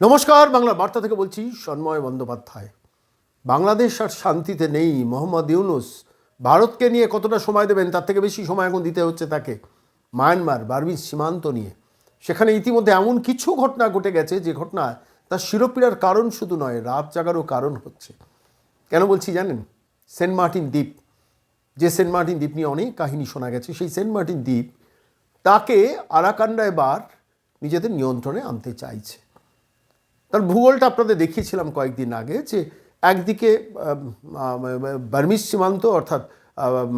নমস্কার বাংলা বার্তা থেকে বলছি সন্ময় বন্দ্যোপাধ্যায়। বাংলাদেশ আর শান্তিতে নেই। মোহাম্মদ ইউনুস ভারতকে নিয়ে কতটা সময় দেবেন, তার থেকে বেশি সময় এখন দিতে হচ্ছে তাকে। মায়ানমার বার্মিজ সীমান্ত নিয়ে। সেখানে ইতিমধ্যে এমন কিছু ঘটনা ঘটে গেছে, যে ঘটনা তার শিরোপীড়ার কারণ শুধু নয়, রাত জাগারও কারণ হচ্ছে। কেন বলছি জানেন? সেন্ট মার্টিন দ্বীপ। যে সেন্ট মার্টিন দ্বীপ নিয়ে অনেক কাহিনী শোনা গেছে, সেই সেন্ট মার্টিন দ্বীপ তাকে আরাকান্ডা এবার নিজেদের নিয়ন্ত্রণে আনতে চাইছে। তার ভূগোলটা আপনাদের দেখিয়েছিলাম কয়েকদিন আগে যে একদিকে বার্মিজ সীমান্ত অর্থাৎ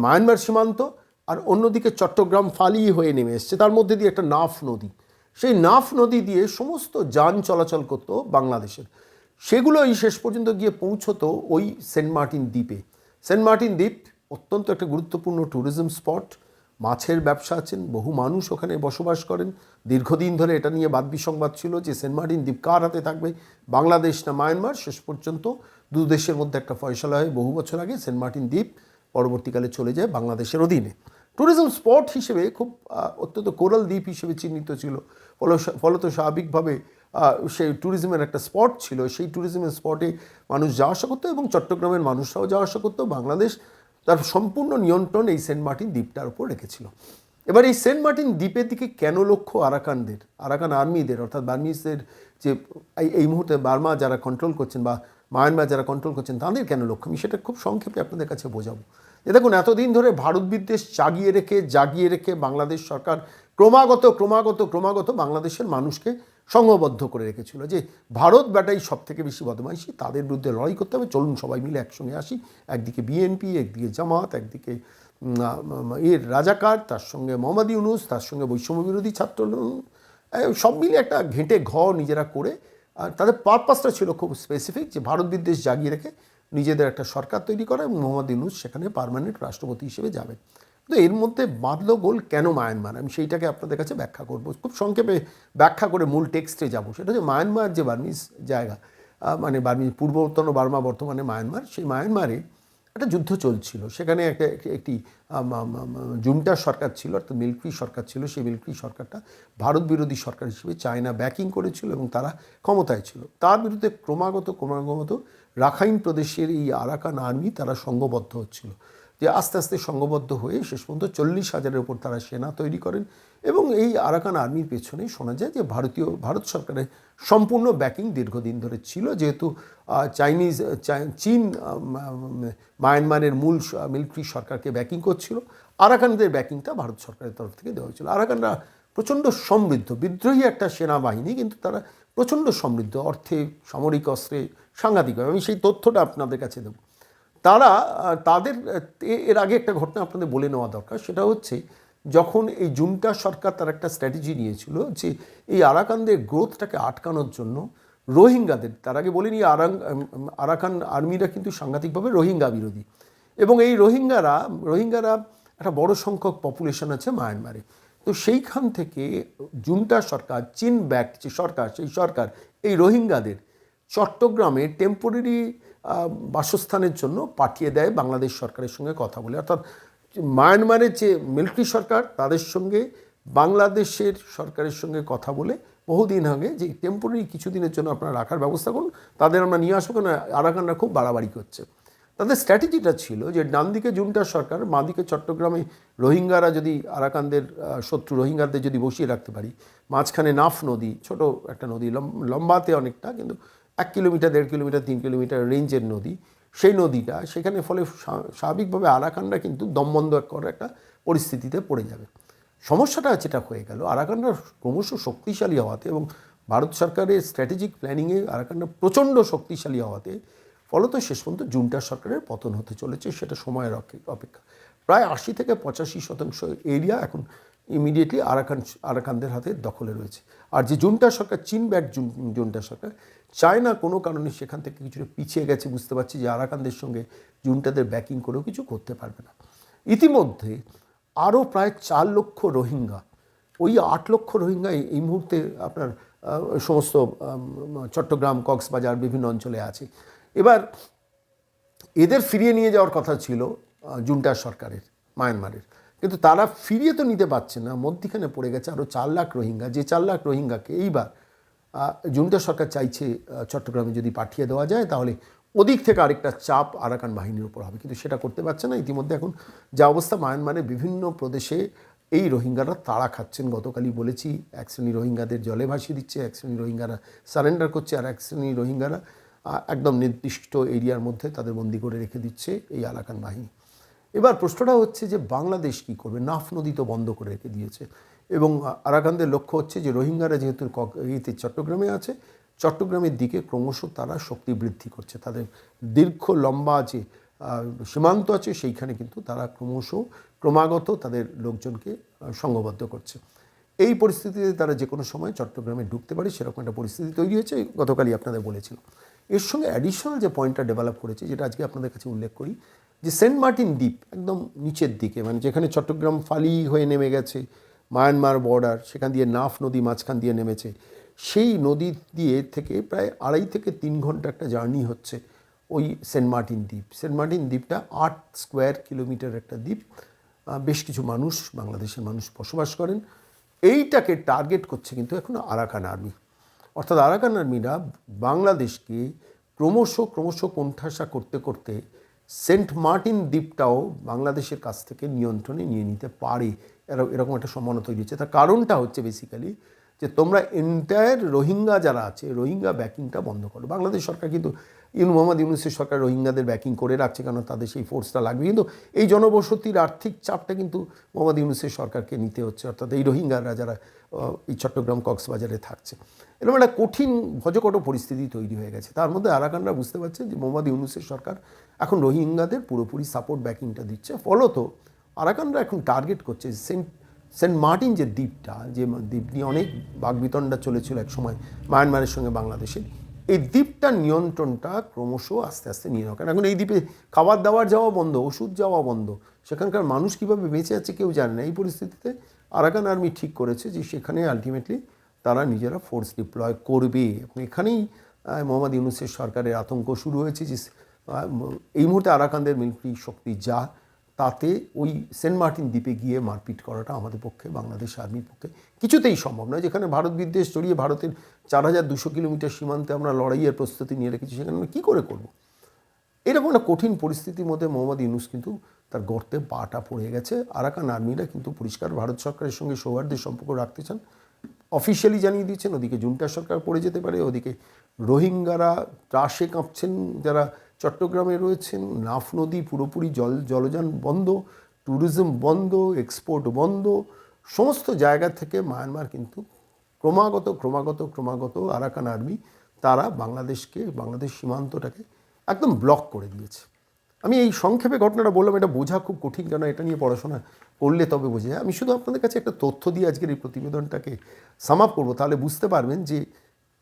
মায়ানমার সীমান্ত আর অন্যদিকে চট্টগ্রাম ফালি হয়ে নেমে এসছে। তার মধ্যে দিয়ে একটা নাফ নদী। সেই নাফ নদী দিয়ে সমস্ত যান চলাচল করতো বাংলাদেশের। সেগুলোই শেষ পর্যন্ত গিয়ে পৌঁছতো ওই সেন্ট মার্টিন দ্বীপে। সেন্ট মার্টিন দ্বীপ অত্যন্ত একটা গুরুত্বপূর্ণ ট্যুরিজম স্পট মাছের ব্যবসা আছেন, বহু মানুষ ওখানে বসবাস করেন। দীর্ঘদিন ধরে এটা নিয়ে বাদ বিসংবাদ ছিল যে সেন্ট মার্টিন দ্বীপ কার হাতে থাকবে। বাংলাদেশ না মায়ানমার, শেষ পর্যন্ত দু দেশের মধ্যে একটা ফয়সলা হয় বহু বছর আগে সেন্ট মার্টিন দ্বীপ পরবর্তীকালে চলে যায় বাংলাদেশের অধীনে। ট্যুরিজম স্পট হিসেবে খুব অত্যন্ত কোরাল দ্বীপ হিসেবে চিহ্নিত ছিল। ফল- ফলত স্বাভাবিকভাবে সেই ট্যুরিজমের একটা স্পট ছিল। সেই ট্যুরিজমের স্পটে মানুষ যাওয়া আসা করতো এবং চট্টগ্রামের মানুষরাও যাওয়া আসা করতো। বাংলাদেশ তার সম্পূর্ণ নিয়ন্ত্রণ এই সেন্ট মার্টিন দ্বীপটার উপর রেখেছিল। এবার এই সেন্ট মার্টিন দ্বীপের দিকে কেন লক্ষ্য আরাকানদের? আরাকান আর্মিদের, অর্থাৎ বার্মিসের যে এই- মুহূর্তে বার্মা যারা কন্ট্রোল করছেন বা মায়ানমার যারা কন্ট্রোল করছেন, তাদের কেন লক্ষ্য? আমি সেটা খুব সংক্ষেপে আপনাদের কাছে বোঝাবো। যে দেখুন, এতদিন ধরে ভারত বিদ্বেষ জাগিয়ে রেখে জাগিয়ে রেখে বাংলাদেশ সরকার ক্রমাগত ক্রমাগত ক্রমাগত বাংলাদেশের মানুষকে সংঘবদ্ধ করে রেখেছিল যে ভারত ব্যাটাই সব থেকে বেশি বদমাইশি, তাদের বিরুদ্ধে লড়াই করতে হবে। চলুন সবাই মিলে একসঙ্গে আসি। একদিকে বিএনপি, একদিকে জামাত, একদিকে এর রাজাকার তার সঙ্গে মোহাম্মদ ইউনুস, তার সঙ্গে বৈষম্য বিরোধী ছাত্র সব মিলে একটা ঘেঁটে ঘ নিজেরা করে, আর তাদের পারপাসটা ছিল খুব স্পেসিফিক যে ভারত বিদ্বেষ জাগিয়ে রেখে নিজেদের একটা সরকার তৈরি করা এবং মোহাম্মদ ইউনুস সেখানে পার্মানেন্ট রাষ্ট্রপতি হিসেবে যাবেন। তো এর মধ্যে বাঁধলো গোল কেন মায়ানমার? আমি সেইটাকে আপনাদের কাছে ব্যাখ্যা করব। খুব সংক্ষেপে ব্যাখ্যা করে মূল টেক্সটে যাব। সেটা হচ্ছে মায়ানমার যে বার্মিজ জায়গা মানে বার্মিজ পূর্বতন বার্মা বর্তমানে মায়ানমার, সেই মায়ানমারে একটা যুদ্ধ চলছিল। সেখানে একটা একটি- জুমটার সরকার ছিল, অর্থাৎ মিলিটারি সরকার ছিল। সেই মিলিটারি সরকারটা ভারত বিরোধী সরকার হিসেবে চায়না ব্যাকিং করেছিল এবং তারা ক্ষমতায় ছিল। তার বিরুদ্ধে ক্রমাগত ক্রমাগত রাখাইন প্রদেশের এই আরাকান আর্মি তারা সংঘবদ্ধ হচ্ছিল। যে আস্তে আস্তে সংঘবদ্ধ হয়ে শেষ পর্যন্ত চল্লিশ হাজারের উপর তারা সেনা তৈরি করেন এবং এই আরাকান আর্মির পেছনে শোনা যায় যে ভারতীয়, ভারত সরকারের সম্পূর্ণ ব্যাকিং দীর্ঘদিন ধরে ছিল। যেহেতু চাইনিজ চীন মায়ানমারের মূল মিলিটারি সরকারকে ব্যাকিং করছিল। আরাকানদের ব্যাকিংটা ভারত সরকারের তরফ থেকে দেওয়া হয়েছিল। আরাকানরা প্রচণ্ড সমৃদ্ধ, বিদ্রোহী একটা সেনাবাহিনী, কিন্তু তারা প্রচণ্ড সমৃদ্ধ, অর্থে, সামরিক অস্ত্রে সাংঘাতিকভাবে। আমি সেই তথ্যটা আপনাদের কাছে দেবো। তারা তাদের এর আগে একটা ঘটনা আপনাদের বলে নেওয়া দরকার, সেটা হচ্ছে যখন এই জুনটা সরকার তার একটা স্ট্র্যাটেজি নিয়েছিল যে এই আরাকানদের গ্রোথটাকে আটকানোর জন্য রোহিঙ্গাদের, তার আগে বলিনি আরাং আরাকান আর্মিরা কিন্তু সাংঘাতিকভাবে রোহিঙ্গা বিরোধী। এবং এই রোহিঙ্গারা রোহিঙ্গারা একটা বড় সংখ্যক পপুলেশন আছে মায়ানমারে। তো সেইখান থেকে জুনটা সরকার চীন ব্যাক যে সরকার, সেই সরকার এই রোহিঙ্গাদের চট্টগ্রামে টেম্পোরারি বাসস্থানের জন্য পাঠিয়ে দেয় বাংলাদেশ সরকারের সঙ্গে কথা বলে। অর্থাৎ মায়ানমারের যে মিলিটারি সরকার, তাদের সঙ্গে বাংলাদেশের সরকারের সঙ্গে কথা বলে বহুদিন আগে যে টেম্পোরারি কিছুদিনের জন্য আপনারা রাখার ব্যবস্থা করুন, তাদের আমরা নিয়ে আসব কেন? আরাকানরা খুব বাড়াবাড়ি করছে। তাদের স্ট্র্যাটেজিটা ছিল যে ডান দিকে জুনটা সরকার বাঁ দিকে চট্টগ্রামে রোহিঙ্গারা যদি আরাকানদের শত্রু রোহিঙ্গাদের যদি বসিয়ে রাখতে পারি, মাঝখানে নাফ নদী, ছোট একটা নদী, লম- লম্বাতে অনেকটা, কিন্তু এক কিলোমিটার, দেড় কিলোমিটার, তিন কিলোমিটার রেঞ্জের নদী। সেই নদীটা সেখানে ফলে স্বাভাবিকভাবে আরাকানরা কিন্তু দমবন্ধ করার একটা পরিস্থিতিতে পড়ে যাবে। সমস্যাটা যেটা হয়ে গেল, আরাকানরা ক্রমশ শক্তিশালী হওয়াতে এবং ভারত সরকারের স্ট্র্যাটেজিক প্ল্যানিংয়ে আরাকানরা প্রচণ্ড শক্তিশালী হওয়াতে ফলত শেষ পর্যন্ত জুনটা সরকারের পতন হতে চলেছে, সেটা সময়ের অপে- অপেক্ষা। প্রায় আশি থেকে পঁচাশি শতাংশ এরিয়া এখন ইমিডিয়েটলি আরাকান, আরাকানদের হাতে দখলে রয়েছে। আর যে জুনটা সরকার, চীন জুন, জুনটা সরকার চায়না কোনো কারণে সেখান থেকে কিছুটা পিছিয়ে গেছে, বুঝতে পারছি যে আরাকানদের সঙ্গে জুনটাদের ব্যাকিং করেও কিছু করতে পারবে না। ইতিমধ্যে আরও প্রায় চার লক্ষ রোহিঙ্গা, ওই আট লক্ষ রোহিঙ্গা এই- মুহূর্তে আপনার সমস্ত চট্টগ্রাম, কক্সবাজার, বিভিন্ন অঞ্চলে আছে। এবার এদের ফিরিয়ে নিয়ে যাওয়ার কথা ছিল জুনটার সরকারের, মায়ানমারের। কিন্তু তারা ফিরিয়ে তো নিতে পারছে না, মধ্যিখানে পড়ে গেছে আরও চার লাখ রোহিঙ্গা। যে চার লাখ রোহিঙ্গাকে এইবার আহ, জুনিটা সরকার চাইছে চট্টগ্রামে যদি পাঠিয়ে দেওয়া যায় তাহলে ওদিক থেকে আরেকটা চাপ আরাকান বাহিনীর উপর হবে। কিন্তু সেটা করতে পারছে না। ইতিমধ্যে এখন যা অবস্থা মায়ানমারের বিভিন্ন প্রদেশে এই রোহিঙ্গারা তাড়া খাচ্ছেন। গতকালই বলেছি এক শ্রেণি রোহিঙ্গাদের জলে ভাসিয়ে দিচ্ছে এক শ্রেণি রোহিঙ্গারা সারেন্ডার করছে আর এক শ্রেণি রোহিঙ্গারা একদম নির্দিষ্ট এরিয়ার মধ্যে তাদের বন্দি করে রেখে দিচ্ছে এই আরাকান বাহিনী। এবার প্রশ্নটা হচ্ছে যে বাংলাদেশ কি করবে? নাফ নদী তো বন্ধ করে রেখে দিয়েছে। এবং আরাকানদের লক্ষ্য হচ্ছে যে রোহিঙ্গারা যেহেতু ইয়েতে চট্টগ্রামে আছে, চট্টগ্রামের দিকে ক্রমশ তারা শক্তি বৃদ্ধি করছে। তাদের দীর্ঘ লম্বা যে সীমান্ত আছে, সেইখানে কিন্তু তারা ক্রমশ ক্রমাগত তাদের লোকজনকে সংঘবদ্ধ করছে। এই পরিস্থিতিতে তারা যে কোনো সময় চট্টগ্রামে ঢুকতে পারে, সেরকম একটা পরিস্থিতি তৈরি হয়েছে গতকালই আপনাদের বলেছিলাম। এর সঙ্গে অ্যাডিশনাল যে পয়েন্টটা ডেভেলপ করেছে, যেটা আজকে আপনাদের কাছে উল্লেখ করি, যে সেন্ট মার্টিন দ্বীপ একদম নিচের দিকে মানে যেখানে চট্টগ্রাম ফালি হয়ে নেমে গেছে মায়ানমার বর্ডার, সেখান দিয়ে নাফ নদী মাঝখান দিয়ে নেমেছে। সেই নদী দিয়ে থেকে প্রায় আড়াই থেকে তিন ঘণ্টা একটা জার্নি হচ্ছে ওই সেন্ট মার্টিন দ্বীপ। সেন্ট মার্টিন দ্বীপটা আট স্কোয়ার কিলোমিটার একটা দ্বীপ। বেশ কিছু মানুষ, বাংলাদেশের মানুষ বসবাস করেন। এইটাকে টার্গেট করছে কিন্তু এখন আরাকান আর্মি। অর্থাৎ আরাকান আর্মিরা বাংলাদেশকে ক্রমশ ক্রমশ কোণঠাসা করতে করতে সেন্ট মার্টিন দ্বীপটাও বাংলাদেশের কাছ থেকে নিয়ন্ত্রণে নিয়ে নিতে পারে। এরকম একটা সম্ভাবনা তৈরি হচ্ছে। তার কারণটা হচ্ছে বেসিক্যালি যে তোমরা এন্টায়ার রোহিঙ্গা যারা আছে, রোহিঙ্গা ব্যাকিংটা বন্ধ করো। বাংলাদেশ সরকার কিন্তু, ইউন মোহাম্মদ ইউনুসের সরকার রোহিঙ্গাদের ব্যাকিং করে রাখছে, কারণ তাদের সেই ফোর্সটা লাগবে। কিন্তু এই জনবসতির আর্থিক চাপটা কিন্তু মোহাম্মদ ইউনুসের সরকারকে নিতে হচ্ছে। অর্থাৎ এই রোহিঙ্গারা যারা এই চট্টগ্রাম কক্সবাজারে থাকছে। এরকম একটা কঠিন ভজকট পরিস্থিতি তৈরি হয়ে গেছে। তার মধ্যে আরাকানরা বুঝতে পারছে যে মোহাম্মদ ইউনুসের সরকার এখন রোহিঙ্গাদের পুরোপুরি সাপোর্ট ব্যাকিংটা দিচ্ছে। ফলত আরাকানরা এখন টার্গেট করছে সেন্ট সেন্ট মার্টিন যে দ্বীপটা, যে দ্বীপ নিয়ে অনেক বাগবিতণ্ডা চলেছিল এক সময় মায়ানমারের সঙ্গে বাংলাদেশের, এই দ্বীপটার নিয়ন্ত্রণটা ক্রমশ আস্তে আস্তে নিয়ে নেওয়া এখন এই দ্বীপে খাবার দাবার যাওয়া বন্ধ, ওষুধ যাওয়া বন্ধ। সেখানকার মানুষ কীভাবে বেঁচে আছে কেউ জানে না। এই পরিস্থিতিতে আরাকান আর্মি ঠিক করেছে যে সেখানে আলটিমেটলি তারা নিজেরা ফোর্স ডিপ্লয় করবে। এবং এখানেই মোহাম্মদ ইউনুসের সরকারের আতঙ্ক শুরু হয়েছে যে এই মুহূর্তে আরাকানদের মিলিটারি শক্তি যা তাতে ওই সেন্ট মার্টিন দ্বীপে গিয়ে মারপিট করাটা আমাদের পক্ষে, বাংলাদেশ আর্মির পক্ষে কিছুতেই সম্ভব নয়। যেখানে ভারত বিদ্বেষ জড়িয়ে ভারতের চার হাজার দুশো কিলোমিটার সীমান্তে আমরা লড়াইয়ের প্রস্তুতি নিয়ে রেখেছি, সেখানে আমরা কী করে করব? এরকম একটা কঠিন পরিস্থিতির মধ্যে মোহাম্মদ ইউনুস কিন্তু তার গর্তে পাটা পড়ে গেছে। আরাকান আর্মিরা কিন্তু পরিষ্কার ভারত সরকারের সঙ্গে সৌহার্দ্যের সম্পর্ক রাখতে চান। অফিসিয়ালি জানিয়ে দিয়েছেন, ওদিকে জুনটা সরকার পড়ে যেতে পারে, ওদিকে রোহিঙ্গারা ত্রাসে কাঁপছেন যারা চট্টগ্রামে রয়েছেন নাফ নদী, পুরোপুরি জল, জলযান বন্ধ ট্যুরিজম বন্ধ এক্সপোর্ট বন্ধ, সমস্ত জায়গা থেকে মায়ানমার কিন্তু ক্রমাগত ক্রমাগত ক্রমাগত আরাকান আর্মি তারা বাংলাদেশকে, বাংলাদেশ সীমান্তটাকে একদম ব্লক করে দিয়েছে। আমি এই সংক্ষেপে ঘটনাটা বললাম, এটা বোঝা খুব কঠিন কেন এটা নিয়ে পড়াশোনা করলে তবে বোঝা যায়। আমি শুধু আপনাদের কাছে একটা তথ্য দিয়ে আজকের এই প্রতিবেদনটাকে সাম আপ করব। তাহলে বুঝতে পারবেন যে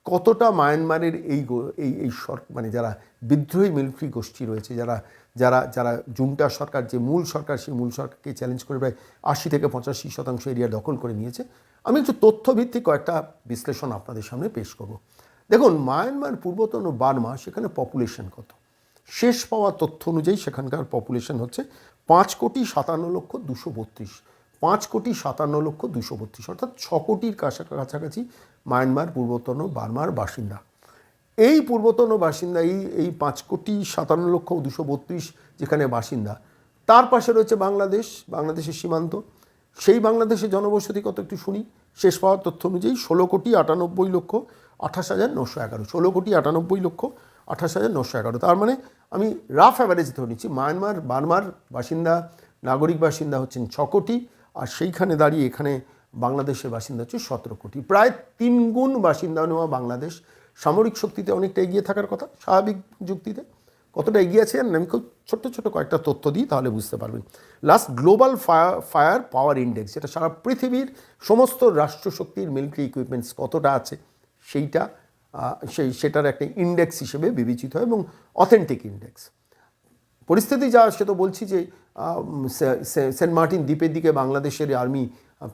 কতটা মায়ানমারের এই এই এই সর মানে যারা বিদ্রোহী মিলিটারি গোষ্ঠী রয়েছে, যারা যারা যারা জুমটা সরকার, যে মূল সরকার, সেই মূল সরকারকে চ্যালেঞ্জ করে প্রায় আশি থেকে পঁচাশি শতাংশ এরিয়া দখল করে নিয়েছে। আমি একটু তথ্যভিত্তিক কয়েকটা বিশ্লেষণ আপনাদের সামনে পেশ করব। দেখুন, মায়ানমার পূর্বতন বার্মা, সেখানে পপুলেশন কত? শেষ পাওয়া তথ্য অনুযায়ী সেখানকার পপুলেশন হচ্ছে পাঁচ কোটি সাতান্ন লক্ষ দুশো বত্রিশ। পাঁচ কোটি সাতান্ন লক্ষ দুশো বত্রিশ, অর্থাৎ ছ কোটির কাছা- কাছাকাছি মায়ানমার, পূর্বতন বার্মার বাসিন্দা। এই পূর্বতন বাসিন্দা, এই এই পাঁচ কোটি সাতান্ন লক্ষ দুশো বত্রিশ যেখানে বাসিন্দা, তার পাশে রয়েছে বাংলাদেশ, বাংলাদেশের সীমান্ত। সেই বাংলাদেশের জনবসতি কত একটু শুনি। শেষ পাওয়ার তথ্য অনুযায়ী ষোলো কোটি আটানব্বই লক্ষ আঠাশ হাজার নশো এগারো। ষোলো কোটি আটানব্বই লক্ষ আঠাশ হাজার নশো এগারো। তার মানে আমি রাফ অ্যাভারেজ ধরে নিচ্ছি। মায়ানমার, বার্মার বাসিন্দা, নাগরিক বাসিন্দা হচ্ছেন ছ কোটি। আর সেইখানে দাঁড়িয়ে এখানে বাংলাদেশের বাসিন্দা হচ্ছে সতেরো কোটি। প্রায় তিন গুণ বাসিন্দা নেওয়া বাংলাদেশ। সামরিক শক্তিতে অনেকটা এগিয়ে থাকার কথা, স্বাভাবিক যুক্তিতে। কতটা এগিয়ে আছে? আমি খুব ছোট্ট ছোট কয়েকটা তথ্য দিই, তাহলে বুঝতে পারবেন। Last global fire fire power index যেটা সারা পৃথিবীর সমস্ত রাষ্ট্রশক্তির মিলিটারি ইকুইপমেন্টস কতটা আছে, সেইটা সেই, সেটার একটা ইন্ডেক্স হিসেবে বিবেচিত হয় এবং অথেন্টিক ইন্ডেক্স পরিস্থিতি যা, সে তো বলছি যে সেন্ট মার্টিন দ্বীপের দিকে বাংলাদেশের আর্মি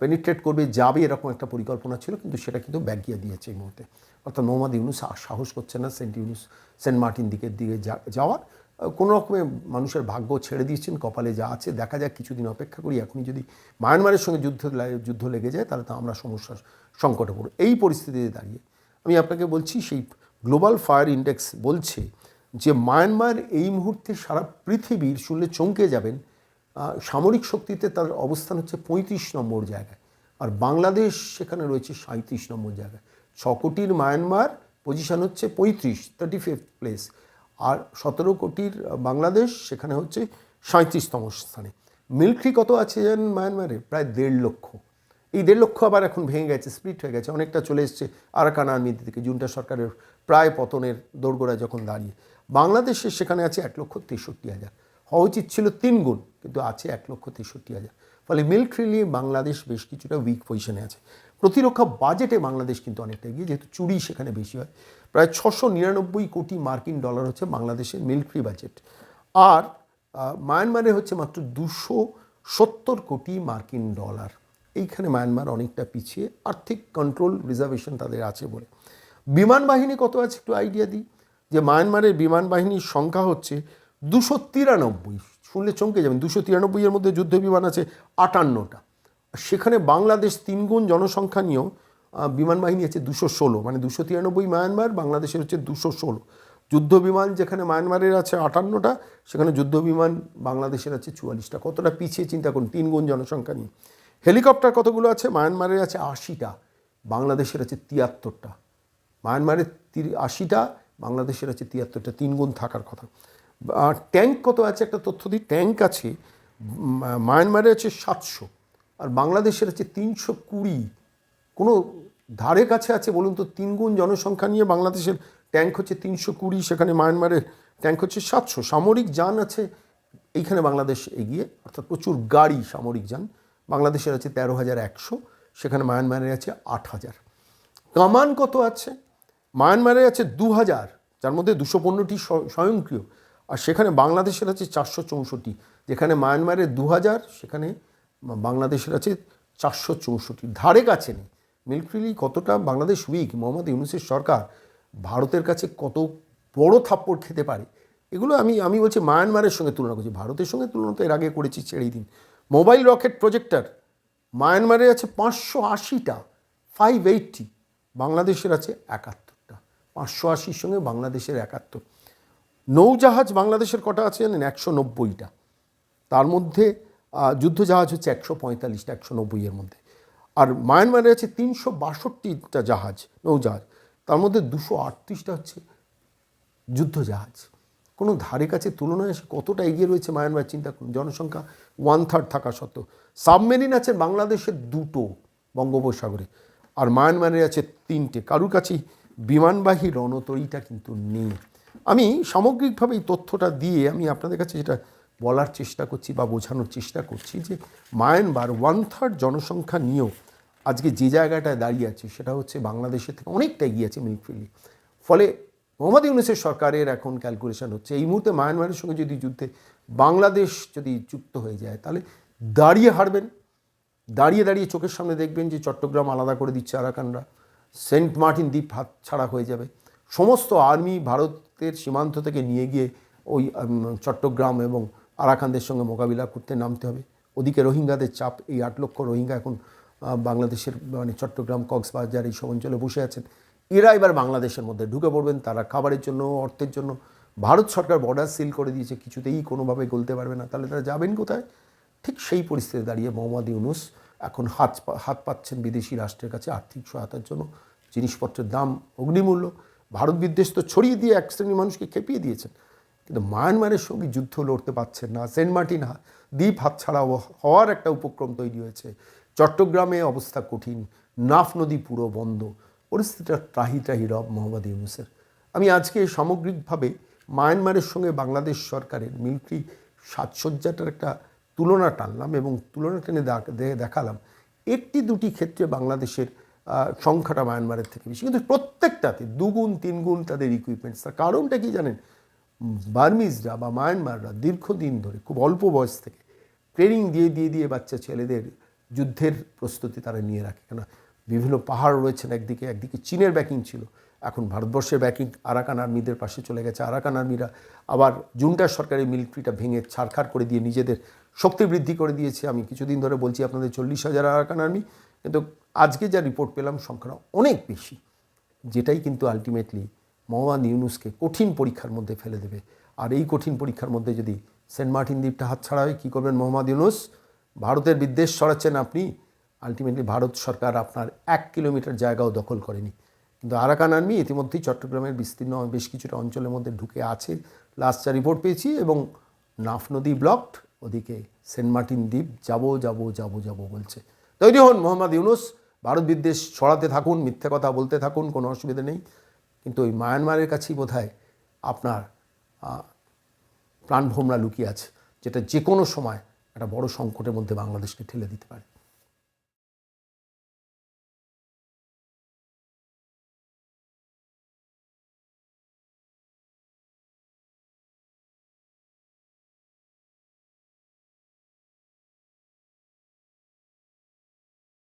পেনিট্রেট করবে, যাবে এরকম একটা পরিকল্পনা ছিল, কিন্তু সেটা কিন্তু ব্যাগিয়ে দিয়েছে এই মুহূর্তে। অর্থাৎ মোহাম্মদ ইউনুস সাহস করছে না সেন্ট ইউনুস, সেন্ট মার্টিন দিকের দিকে যাওয়ার। কোনো রকমে মানুষের ভাগ্য ছেড়ে দিয়েছেন, কপালে যা আছে, দেখা যাক কিছুদিন অপেক্ষা করি। এখনই যদি মায়ানমারের সঙ্গে যুদ্ধ যুদ্ধ লেগে যায়, তাহলে তো আমরা সমস্যার সংকটে পড়ব। এই পরিস্থিতিতে দাঁড়িয়ে আমি আপনাকে বলছি, সেই গ্লোবাল ফায়ার ইন্ডেক্স বলছে যে, মায়ানমার এই মুহূর্তে সারা পৃথিবীর শুনলে চমকে যাবেন সামরিক শক্তিতে তার অবস্থান হচ্ছে পঁয়ত্রিশ নম্বর জায়গায়। আর বাংলাদেশ সেখানে রয়েছে সাঁত্রিশ নম্বর জায়গায়। ছ কোটির মায়ানমার পজিশন হচ্ছে পঁয়ত্রিশ থার্টি ফিফথ প্লেস আর সতেরো কোটির বাংলাদেশ সেখানে হচ্ছে সাঁত্রিশতম স্থানে। মিলিটারি কত আছে জানেন মায়ানমারে? প্রায় দেড় লক্ষ। এই দেড় লক্ষ আবার এখন ভেঙে গেছে স্প্লিট হয়ে গেছে। অনেকটা চলে এসছে আরাকান আর্মির দিকে, জুনটা সরকারের প্রায় পতনের দোরগোড়ায় যখন দাঁড়িয়ে। বাংলাদেশের সেখানে আছে এক লক্ষ তেষট্টি হাজার। হওয়া উচিত ছিল তিন গুণ কিন্তু আছে এক লক্ষ তেষট্টি হাজার। ফলে মিলিটারিলি বাংলাদেশ বেশ কিছুটা উইক পজিশনে আছে। প্রতিরক্ষা বাজেটে বাংলাদেশ কিন্তু অনেকটা এগিয়ে, যেহেতু চুরি সেখানে বেশি হয়। প্রায় ছশো নিরানব্বই কোটি মার্কিন ডলার হচ্ছে বাংলাদেশের মিলিটারি বাজেট আর মায়ানমারে হচ্ছে মাত্র দুশো সত্তর কোটি মার্কিন ডলার এইখানে মায়ানমার অনেকটা পিছিয়ে, আর্থিক কন্ট্রোল রিজার্ভেশন তাদের আছে বলে। বিমান বাহিনী কত আছে একটু আইডিয়া দিই। যে মায়ানমারের বিমান বাহিনীর সংখ্যা হচ্ছে দুশো তিরানব্বই। শুনলে চমকে যাবেন। দুশো তিরানব্বইয়ের মধ্যে যুদ্ধ বিমান আছে আটান্নটা। সেখানে বাংলাদেশ তিনগুণ জনসংখ্যা নিয়েও বিমান বাহিনী আছে দুশো ষোলো। মানে দুশো তিরানব্বই মায়ানমার, বাংলাদেশের হচ্ছে দুশো ষোলো। যুদ্ধ বিমান যেখানে মায়ানমারের আছে আটান্নটা, সেখানে যুদ্ধ বিমান বাংলাদেশের আছে চুয়াল্লিশটা। কতটা পিছিয়ে চিন্তা করুন, তিনগুণ জনসংখ্যা নিয়ে। হেলিকপ্টার কতগুলো আছে? মায়ানমারের আছে আশিটা, বাংলাদেশের আছে তিয়াত্তরটা। মায়ানমারের আশিটা, বাংলাদেশের আছে তিয়াত্তরটা। তিনগুণ থাকার কথা। ট্যাঙ্ক কত আছে? একটা তথ্য দিই ট্যাঙ্ক আছে মায়ানমারে আছে সাতশো, আর বাংলাদেশের আছে তিনশো কুড়ি। কোনো ধারে কাছে আছে বলুন তো? তিনগুণ জনসংখ্যা নিয়ে বাংলাদেশের ট্যাঙ্ক হচ্ছে তিনশো কুড়ি, সেখানে মায়ানমারের ট্যাঙ্ক হচ্ছে সাতশো। সামরিক যান আছে, এইখানে বাংলাদেশ এগিয়ে, অর্থাৎ প্রচুর গাড়ি, সামরিক যান। বাংলাদেশের আছে তেরো হাজার একশো, সেখানে মায়ানমারের আছে আট হাজার। কামান কত আছে? মায়ানমারে আছে দু হাজার, যার মধ্যে দুশো পনেরোটি স্ব- স্বয়ংক্রিয়। আর সেখানে বাংলাদেশের আছে চারশো চৌষট্টি। যেখানে মায়ানমারের দু হাজার সেখানে বাংলাদেশের আছে চারশো চৌষট্টি। ধারে কাছে নেই। মিলিটারিলি কতটা বাংলাদেশ উইক মোহাম্মদ ইউনুসের সরকার ভারতের কাছে কত বড় থাপ্পড় খেতে পারে? এগুলো আমি আমি বলছি মায়ানমারের সঙ্গে তুলনা করছি। ভারতের সঙ্গে তুলনা তো এর আগে করেছি ছেড়েই দিন। মোবাইল রকেট প্রজেক্টর মায়ানমারে আছে পাঁচশো আশিটা ফাইভ এইটটি বাংলাদেশের আছে একাত্তরটা। পাঁচশো আশির সঙ্গে বাংলাদেশের একাত্তর। নৌজাহাজ বাংলাদেশের কটা আছে জানেন? একশো নব্বইটা। তার মধ্যে যুদ্ধজাহাজ হচ্ছে একশো পঁয়তাল্লিশটা, একশো নব্বইয়ের মধ্যে। আর মায়ানমারে আছে তিনশো বাষট্টিটা জাহাজ, নৌজাহাজ। তার মধ্যে দুশো আটত্রিশটা হচ্ছে যুদ্ধজাহাজ। কোনো ধারে কাছে তুলনায় এসে কতটা এগিয়ে রয়েছে মায়ানমার চিন্তা করুন। জনসংখ্যা ওয়ান থার্ড থাকা সত্ত্বেও। সাবমেরিন আছে বাংলাদেশের দুটো বঙ্গোপসাগরে, আর মায়ানমারে আছে তিনটে। কারুর কাছেই বিমানবাহী রণতরীটা কিন্তু নেই। আমি সামগ্রিকভাবে এই তথ্যটা দিয়ে আমি আপনাদের কাছে যেটা বলার চেষ্টা করছি বা বোঝানোর চেষ্টা করছি যে মায়ানমার ওয়ান থার্ড জনসংখ্যা নিয়েও আজকে যে জায়গাটায় দাঁড়িয়ে আছে সেটা হচ্ছে বাংলাদেশের থেকে অনেকটা এগিয়ে আছে মিলিটারিলি ফলে মোহাম্মদ ইউনুসের সরকারের এখন ক্যালকুলেশন হচ্ছে, এই মুহূর্তে মায়ানমারের সঙ্গে যদি যুদ্ধে বাংলাদেশ যদি যুক্ত হয়ে যায়, তাহলে দাঁড়িয়ে হারবেন। দাঁড়িয়ে দাঁড়িয়ে চোখের সামনে দেখবেন যে চট্টগ্রাম আলাদা করে দিচ্ছে আরাকানরা, সেন্ট মার্টিন দ্বীপ হাত ছাড়া হয়ে যাবে। সমস্ত আর্মি ভারতের সীমান্ত থেকে নিয়ে গিয়ে ওই চট্টগ্রাম এবং আরাকানদের সঙ্গে মোকাবিলা করতে নামতে হবে। ওদিকে রোহিঙ্গাদের চাপ, এই আট লক্ষ রোহিঙ্গা এখন বাংলাদেশের মানে চট্টগ্রাম, কক্সবাজার এই সব অঞ্চলে বসে আছেন। এরা এবার বাংলাদেশের মধ্যে ঢুকে পড়বেন, তারা খাবারের জন্য, অর্থের জন্য। ভারত সরকার বর্ডার সিল করে দিয়েছে, কিছুতেই কোনোভাবে গলতে পারবে না। তাহলে তারা যাবেন কোথায়? ঠিক সেই পরিস্থিতি দাঁড়িয়ে মোহাম্মদ ইউনুস এখন হাত হাত পাচ্ছেন বিদেশি রাষ্ট্রের কাছে আর্থিক সহায়তার জন্য। জিনিসপত্রের দাম, অগ্নিমূল্য ভারত বিদ্বেষ তো ছড়িয়ে দিয়ে এক শ্রেণির মানুষকে খেপিয়ে দিয়েছেন। কিন্তু মায়ানমারের সঙ্গে যুদ্ধ লড়তে পারছেন না, সেন্ট মার্টিন দ্বীপ হাতছাড়া হ- হওয়ার একটা উপক্রম তৈরি হয়েছে। চট্টগ্রামে অবস্থা কঠিন, নাফ নদী পুরো বন্ধ, পরিস্থিতিটা ত্রাহি ত্রাহি রব মোহাম্মদ ইউনুসের। আমি আজকে সামগ্রিকভাবে মায়ানমারের সঙ্গে বাংলাদেশ সরকারের মিলিটারি সাজসজ্জাটার একটা তুলনা টানলাম এবং তুলনা টেনে দেখালাম। একটি দুটি ক্ষেত্রে বাংলাদেশের সংখ্যাটা মায়ানমারের থেকে বেশি। কিন্তু প্রত্যেকটাতে দুগুণ, তিনগুণ তাদের ইকুইপমেন্টস তার কারণটা কি জানেন? বার্মিজরা বা মায়ানমাররা দীর্ঘদিন ধরে খুব অল্প বয়স থেকে ট্রেনিং দিয়ে দিয়ে দিয়ে বাচ্চা ছেলেদের যুদ্ধের প্রস্তুতি তারা নিয়ে রাখে। কেন বিভিন্ন পাহাড় রয়েছেন একদিকে একদিকে চীনের ব্যাকিং ছিল। এখন ভারতবর্ষের ব্যাকিং আরাকান আর্মিদের পাশে চলে গেছে। আরাকান আর্মিরা আবার জুনটার সরকারি মিলিটারিটা ভেঙে ছাড়খাড় করে দিয়ে নিজেদের শক্তি বৃদ্ধি করে দিয়েছে। আমি কিছুদিন ধরে বলছি আপনাদের চল্লিশ হাজার আরাকান আর্মি কিন্তু আজকে যা রিপোর্ট পেলাম, সংখ্যাটা অনেক বেশি, যেটাই কিন্তু আলটিমেটলি মোহাম্মদ ইউনুসকে কঠিন পরীক্ষার মধ্যে ফেলে দেবে। আর এই কঠিন পরীক্ষার মধ্যে যদি সেন্ট মার্টিন দ্বীপটা হাতছাড়া হয়, কী করবেন মোহাম্মদ ইউনুস? ভারতের বিদ্বেষ সরাচ্ছেন আপনি। আলটিমেটলি ভারত সরকার আপনার এক কিলোমিটার জায়গাও দখল করেনি। কিন্তু আরাকান আর্মি ইতিমধ্যেই চট্টগ্রামের বিস্তীর্ণ বেশ কিছুটা অঞ্চলের মধ্যে ঢুকে আছে। লাস্ট যা রিপোর্ট পেয়েছি এবং নাফ নদী ব্লকড ওদিকে সেন্ট মার্টিন দ্বীপ যাব যাব যাব যাব বলছে। তৈরি হন মোহাম্মদ ইউনুস। ভারত বিদ্বেষ ছড়াতে থাকুন, মিথ্যে কথা বলতে থাকুন, কোনো অসুবিধা নেই। কিন্তু ওই মায়ানমারের কাছেই বোধ আপনার প্রাণভোমরা লুকিয়ে আছে, যেটা যে কোনো সময় একটা বড় সংকটের মধ্যে বাংলাদেশকে ঠেলে দিতে পারে।